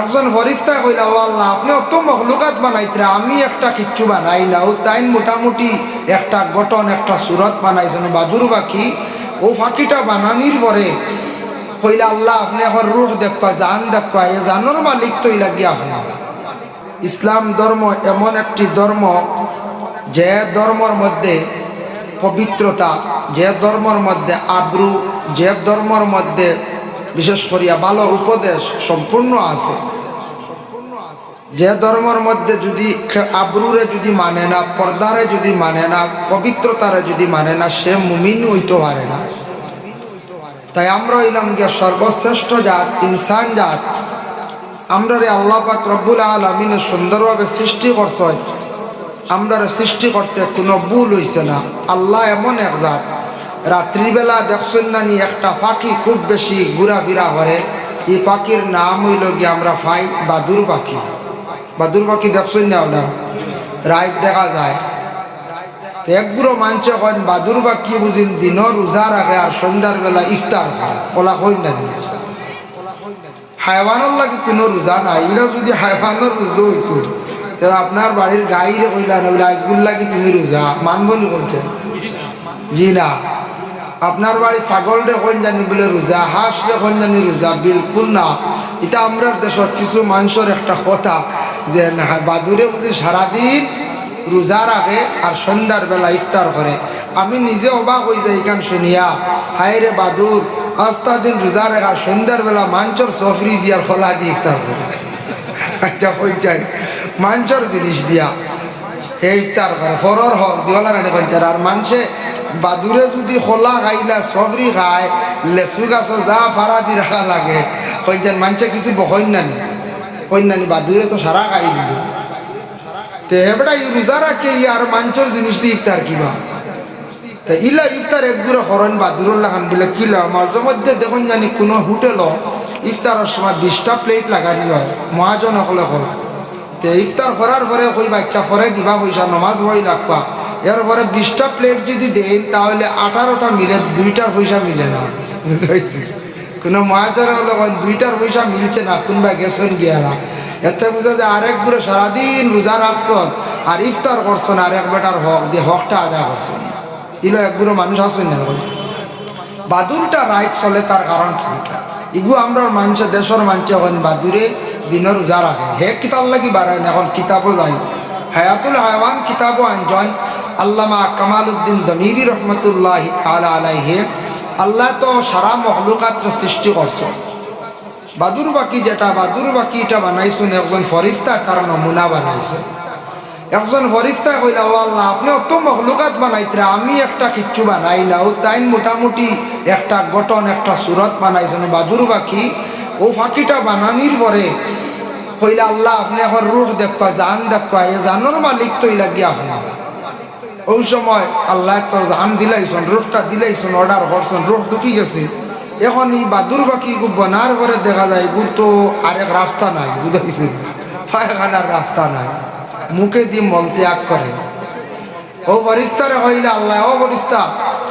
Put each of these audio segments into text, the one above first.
একজন ফরিস্তা কইলা, ও আল্লাহ আপনি অত মখলুকাত বানাইতে আমি একটা কিচ্ছু বানাই না ও তাই মোটামুটি একটা গঠন, একটা সুরত বানাইছেন, বাদুর বাকি। ও ফাঁকিটা বানানির পরে কইলা, আল্লাহ, আপনি এখন রুহ দেখবা, জান দেখবা, এ জানোর মালিক তৈ লাগি আপনি। ইসলাম ধর্ম এমন একটি ধর্ম যে ধর্মর মধ্যে পবিত্রতা, যে ধর্মর মধ্যে আব্রু, যে ধর্মর মধ্যে বিশেষ করিয়া ভালো উপদেশ সম্পূর্ণ আছে। যে ধর্মর মধ্যে যদি আব্রুরে যদি মানে না, পর্দারে যদি মানে না, পবিত্রতারে যদি মানে না, সে মুমিন হইতে পারে না। তাই আমরা হইলাম গিয়া সর্বশ্রেষ্ঠ জাত, ইনসান জাত। আমরা রে আল্লাহ পাক রব্বুল আলমিনে সুন্দরভাবে সৃষ্টি করছেন আমরা সৃষ্টি করতে কোনো ভুল হইছে না। আল্লাহ এমন এক জাত। রাত্রিবেলা দেখছেন না নি, একটা পাখি খুব বেশি ঘোরাফেরা করে। এই পাখির নাম হইল গিয়ে আমরা পাই বাদুর পাখি। বাদুর পাখি দেখছেন না ওনার রাত দেখা যায়। একগুলো মানছে কন বাদুর পাখি বুঝিন, দিনও রোজা রাখে আর সন্ধ্যার বেলা ইফতার খায় ওলা কই না হাইওয়ানোর লাগে কোনো রোজা নাই। এরা যদি হাইওয়ানোর রোজা হইতো তাহলে আপনার বাড়ির গাইরে কইলা আজগুল লাগি তুমি রোজা, মানব নি জি না। আপনার বাড়ি ছাগল রে কোন জানি বলে রোজা হাঁস রে কোন জানি রোজা, বিলকুল না। এটা আমরা দেশের কিছু মানুষের একটা কথা যে না, বাদুরে বুঝি সারাদিন রোজা রাখে আর সন্ধ্যার বেলা ইফতার করে। আমি নিজে অবাক হয়ে যাই এখান শুনিয়া, হায় রে বাদুর, পাঁচটা দিন রোজা রাখা, সন্ধ্যার বেলা মাঞ্চর সফরি দিয়ার ফলা দিয়ে ইফতার করে। একটা পঞ্চায়েত মাঞ্চর জিনিস দিয়া এই ইফতার করে, ফরর হক দিওয়ালা রানি পঞ্চায়েত আর মানুষে বাদুরে যদি খোলা খাইলা সবরি খায় লেসু গাছ যা ফাড়া দি রাখা লাগে। পঞ্চায়েত মানুষে কিছু কইন নানি বাদুরে তো সারা খাই দিল। তে এবারে এই রোজা রাখে ই আর মাঞ্চর জিনিস দিয়ে ইফতার কিবা। তা ইলা ইফতার একগুলো হরণ বা দূরল্লা খান বলে কিলা মাঝে মধ্যে দেখুন জানি কোনো হোটেল ইফতারের সময় বিশটা প্লেট লাগানি হয় মহাজন সকলে হয় তে ইফতার করার পরে কই বাচ্চা পরে দিবা পয়সা নমাজ হই লাগবা এরপরে বিশটা প্লেট যদি দেন, তাহলে আঠারোটা মিলে দুইটার পয়সা মিলে না। কোনো মহাজন হলে দুইটার পয়সা মিলছে না, কোনবা গেছেন গিয়া না। এতে বুঝা যে আরেকগুলো সারাদিন রোজা রাখছন আর ইফতার করছন আর এক বেটার হক দিয়ে হকটা আদায় করছেন। ইলো একগুলো মানুষ আসেন না। বাদুরটা রাইট চলে, তার কারণ কি ইগু আমরা মানুষের দেশের মানুষ এখন বাদুরে দিনের রোজা রাখে। হে কিতাব লাগি বাড়ায় এখন কিতাবও যাই হায়াতুল হায়ওয়ান কিতাবও আনজন। আল্লামা কামাল উদ্দিন দমিরি রহমতুল্লাহ তালা আলাইহে, আল্লাহ তো সারা মহলুকাত্র সৃষ্টি করছ বাদুর বাকি যেটা, বাদুর বাকি এটা বানাইছুন, একজন ফরিস্তা তার নমুনা বানাইছে একজন ফরিস্তা কইলা, ও আল্লাহ আপনি অত মখলুকাত বানাইতে আমি একটা কিচ্ছু বানাই না। ও তাই মোটামুটি একটা গঠন, একটা সুরত বানাইছেন, বাদুর পাখি ও ফাঁকিটা বানানির পরে কইলা, আল্লাহ, আপনি এখন রুহ দেখবা, জান দেখবা, এ জানোর মালিক তৈ লাগি আপনি ওই সময় আল্লাহ তো জাহান দিলাইছন, রুহটা দিলাইছন অর্ডার করছেন, রুহ ঢুকি গেছে। এখন এই বাদুর পাখি বনার পরে দেখা যায় গুর তো আরেক রাস্তা নাই বুঝাইছে পায়খানার রাস্তা নাই। মুখে দিয়ে মল ত্যাগ করে। ও বরিস্তারে হইলে আল্লাহ, ও বরিস্তা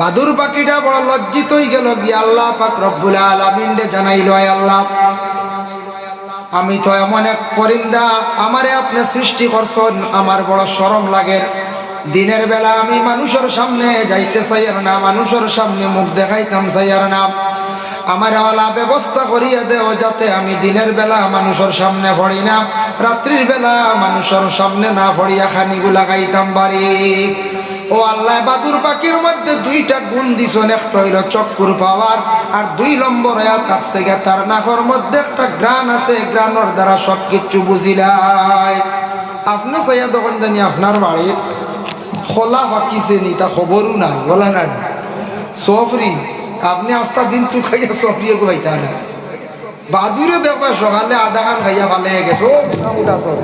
বাদুর পাখিটা বড় লজ্জিত হয়ে গেল গিয়ে আল্লাহ পাক রব্বুল আলামিন জানাইল আল্লাহ, আমি তো এমন এক পরিন্দা, আমারে আপনি সৃষ্টি করছেন, আমার বড় শরম লাগে। দিনের বেলা আমি মানুষের সামনে যাইতে চাই আর না, মানুষের সামনে মুখ দেখাইতাম চাই আর না। আমার ওলা ব্যবস্থা করিয়া দেও যাতে আমি দিনের বেলা মানুষের সামনে পড়ি না, রাত্রির বেলা মানুষের সামনে না পড়িয়া খানিগুলা গাইতাম বাড়ি। ও আল্লাহ বাদুর পাখির মধ্যে দুইটা গুণ দিছন। একটা হইল চক্কুর পাওয়ার আর দুই নম্বর তার থেকে তার নাফর মধ্যে একটা গ্রান আছে গ্রানোর দ্বারা সব কিছু বুঝিলাই আপনি চাইয়া তখন জানি আপনার বাড়ির খোলা পাকিছে নি তা খবরও নাই, বলা না সফরি, আপনি আস্তা দিন তু খাইয়া সফরিয়ে খাইতা না বাদুরে দেখবা সকালে আধা খান খাইয়া ভালে গেছে। ও, মোটা সব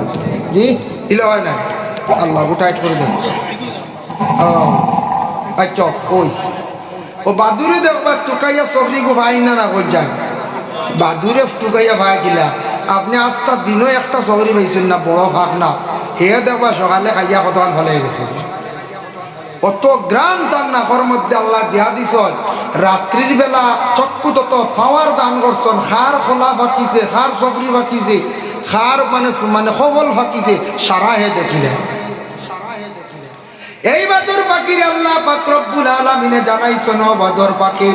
জি দিলে হয় না আল্লাহ টাইট করে দেন। আচ্ছা ও বাদুরে দেখবা টুকাইয়া সবজি গো ভাই না না যায় বাদুরে টুকাইয়া ভাই গিলা। আপনি আস্তা দিনও একটা সবরি পাইছেন না, বড় ভাগ না। হে দেখবা সকালে খাইয়া কতক্ষণ ভালো গেছে। অত গ্রাম তার নাকর মধ্যে আল্লাহ দিয়া দিছ রাত্রির বেলা চক্ষু তত পাওয়ার দান করছন। খার খোলা ফাঁকিছে, খার সবরি ফাঁকিছে। খার মানে মানে সবল ফাঁকিছে। সারা হে দেখিলে। এই বাদর পাখির আল্লাহ পাত্রব্বুল আলমিনে জানাইছ ন, বাদর পাখি।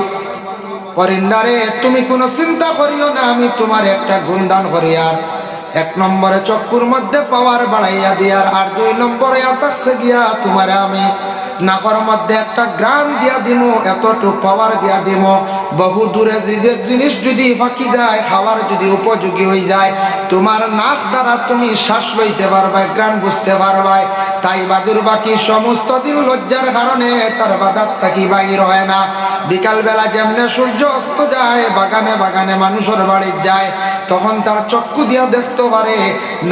পরিন্দারে, তুমি কোনো চিন্তা করিও না, আমি তোমার একটা গুণদান করি আর এক নম্বরে চক্কুর মধ্যে পাওয়ার বাড়াইয়া দিয়ার আর দুই নম্বরে আতাকছে গিয়া তোমারে আমি নাকর মধ্যে একটা গ্রাম দিয়া দিমু, এতটুক পাওয়ার দিয়া দিমু। বহু দূরে যে জিনিস যদি ফাঁকি যায়, খাওয়ার যদি উপযোগী হয়ে যায়, তোমার নাক দ্বারা তুমি শ্বাস লইতে পারবে গ্রাম বুঝতে পারবে তাই বাদুর বাকি সমস্ত দিন লজ্জার কারণে তার বাদার থাকি বাহির হয় না। বিকাল বেলা যেমনে সূর্য অস্ত যায়, বাগানে বাগানে মানুষের বাড়ি যায়, তখন তার চক্ষু দিয়া দেখতে পারে,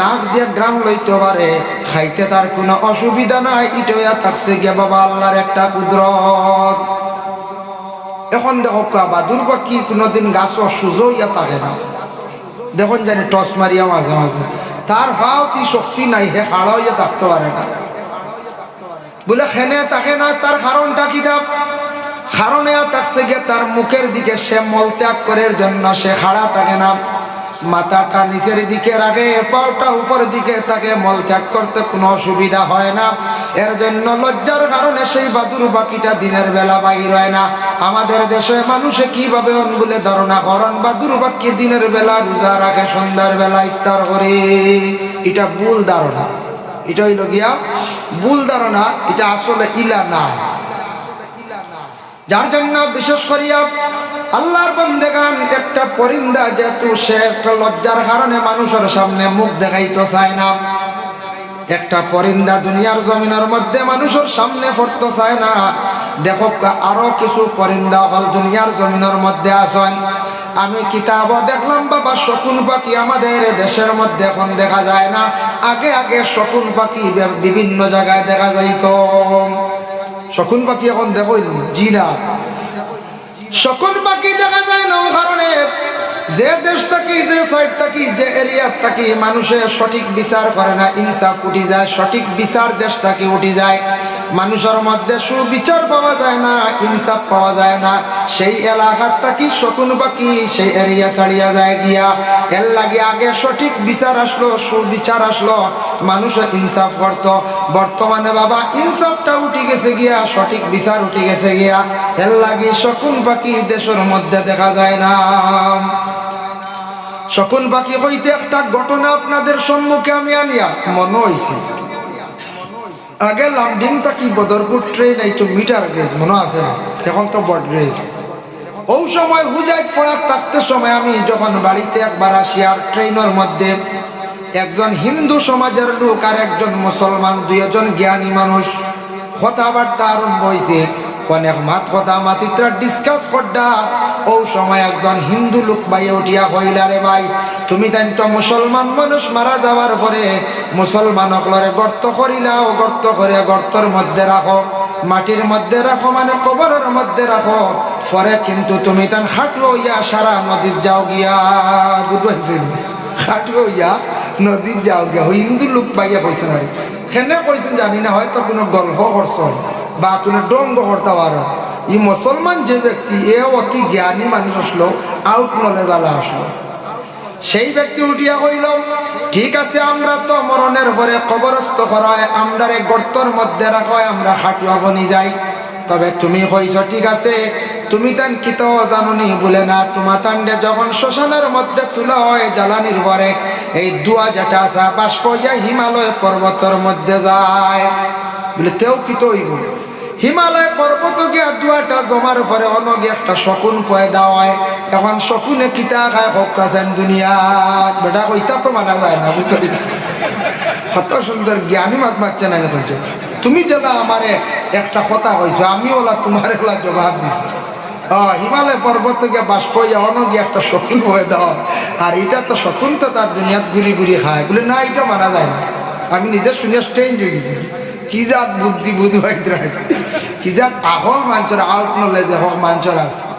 নাক দিয়ে গ্রাম লইতে পারে। খাইতে তার কোনো অসুবিধা নাই ইটয়া থাকছে গিয়া বাবা আল্লাহর একটা কুদরত। এখন দেখো বাদুর পাখি কোনোদিন গাছ অসুজ ইয়া থাকে না। দেখুন জানি টস মারিয়া মাঝে মাঝে। তার হাও তি শক্তি নাই, হে হাড় ইয়ে থাকতে পারে না বলে হেনে তাকে না, তার কারণটা কি দাম কারণে থাকছে গিয়ে তার মুখের দিকে সে মলত্যাগ করার জন্য সে হাড়া থাকে না। মাথাটা নিচের দিকে রাখে, পাওটা উপরের দিকে তাকে মলত্যাগ করতে কোনো অসুবিধা হয় না। এর জন্য লজ্জার কারণে সেই বাদুর বাকিটা দিনের বেলা বাহির হয় না। আমাদের দেশে মানুষে কীভাবে বলে ধারণা করেন, বাদুর বাকি দিনের বেলা রোজা রাখে, সন্ধ্যার বেলা ইফতার করে? এটা ভুল ধারণা। এটা হইল গিয়া, ভুল ধারণা, এটা আসলে ইলা না যার জন্য বিশেষ করিয়া আল্লাহর বন্দেগান একটা পরিন্দা যেহেতু সে একটা লজ্জার কারণে মানুষের সামনে মুখ দেখাইতে চায় না। একটা পরিন্দা দুনিয়ার জমিনের মধ্যে মানুষের সামনে পড়তে চায় না। দেখো, আরও কিছু পরিন্দা হল দুনিয়ার জমিনের মধ্যে আসেন আমি কিতাব দেখলাম, বাবা, শকুন পাখি আমাদের দেশের মধ্যে এখন দেখা যায় না। আগে আগে শকুন পাখি বিভিন্ন জায়গায় দেখা যাইত। শকুন পাখি এখন দেখো জি না। শকুন পাখি দেখা যায় না কারণে যে দেশ থাকি, যে সাইড থাকি, যে এরিয়া থাকি মানুষের সঠিক বিচার করে না, ইনসাফ উঠি যায়, সঠিক বিচার দেশ থাকি উঠি যায়। মানুষের মধ্যে সুবিচার পাওয়া যায় না, ইনসাফ পাওয়া যায় না। সেই এলাকার থাকি শকুন বাকি সেই এরিয়া ছাড়িয়া যায় গিয়া। এর লাগে আগে সঠিক বিচার আসলো, সুবিচার আসলো মানুষ ইনসাফ করত। বর্তমানে বাবা ইনসাফটা উঠে গেছে গিয়া, সঠিক বিচার উঠে গেছে গিয়া। এর লাগে শকুন পাখি দেশের মধ্যে দেখা যায় না। শকুন পাখি হইতে একটা ঘটনা আপনাদের সম্মুখে আমি আনিয়া, মনে হয়েছে আগে লামডিং কি বদরপুর ট্রেন এই তো মিটার গ্রেজ মনে আছে না? এখন তো বট গ্রেজ ও সময় হুজাইত পড়ার থাকতে সময় আমি যখন বাড়িতে একবার আসি আর ট্রেনের মধ্যে, একজন হিন্দু সমাজের লোক আর একজন মুসলমান দুইজন জ্ঞানী মানুষ, কথাবার্তা আরম্ভ হয়েছে মাত সময় হিন্দু লোক উঠিয়া ভাই, তুমি গর্তর মধ্যে রাখো, মাটির মধ্যে রাখো মানে কবরের মধ্যে রাখো। পরে কিন্তু তুমি তান হাঁটু হইয়া সারা নদীর যাও গিয়া বুঝতে হাঁটু হইয়া নদীর যাও গিয়া হিন্দু লোক পাইয়া কইছেন আর। কেনে কইছেন জানি না, হয়তো কোনো গল্প করছেন বা কোনো ডঙ্গ করতে পারে ই মুসলমান যে ব্যক্তি, এ অতি জ্ঞানী মানুষ আসলো আউট নলেজ আলা আসলো। সেই ব্যক্তি উঠিয়া কইল, ঠিক আছে, আমরা তো মরণের পরে কবরস্থ করা হয় আমরা গর্তর মধ্যে রাখা হয় আমরা হাঁটুয়া বনি যাই। তবে তুমি কইছ, ঠিক আছে, তুমি তান কিত জাননি বলে না তোমার তান্ডে যখন শ্মশানের মধ্যে তোলা হয়, জ্বালানির পরে, এই দুয়া যেটা আছে, বাষ্প যায় হিমালয় পর্বতের মধ্যে যায়। বলে, তেও কিত হইব হিমালয় পর্বত গিয়া দুয়াটা জমার পরে অনগে একটা শকুন পয়দা হয় এখন শকুনে কিতা খায় হোক কাছেন দুনিয়াত। বেটা কইতা তো মানা যায় না, বুঝতে কত সুন্দর জ্ঞানী মাত মারছে না এখন তুমি যেটা আমারে একটা কথা কইছো, আমি ওলা তোমার ওলা জবাব দিছি। হ্যাঁ হিমালয় পর্বত গিয়ে বাস কইয়া অনগে একটা শকুন হয়ে দাও আর এটা তো শকুন তো তার দুনিয়াত ঘুরি ঘুরি খায়। বলে, না, এটা মানা যায় না। আমি নিজে শুনে স্টেঞ্জ হয়ে গেছি। কি জাত বুদ্ধি বুধ কি জাত আহল মানুষের আউট যে হক মাঞ্চরা আছে।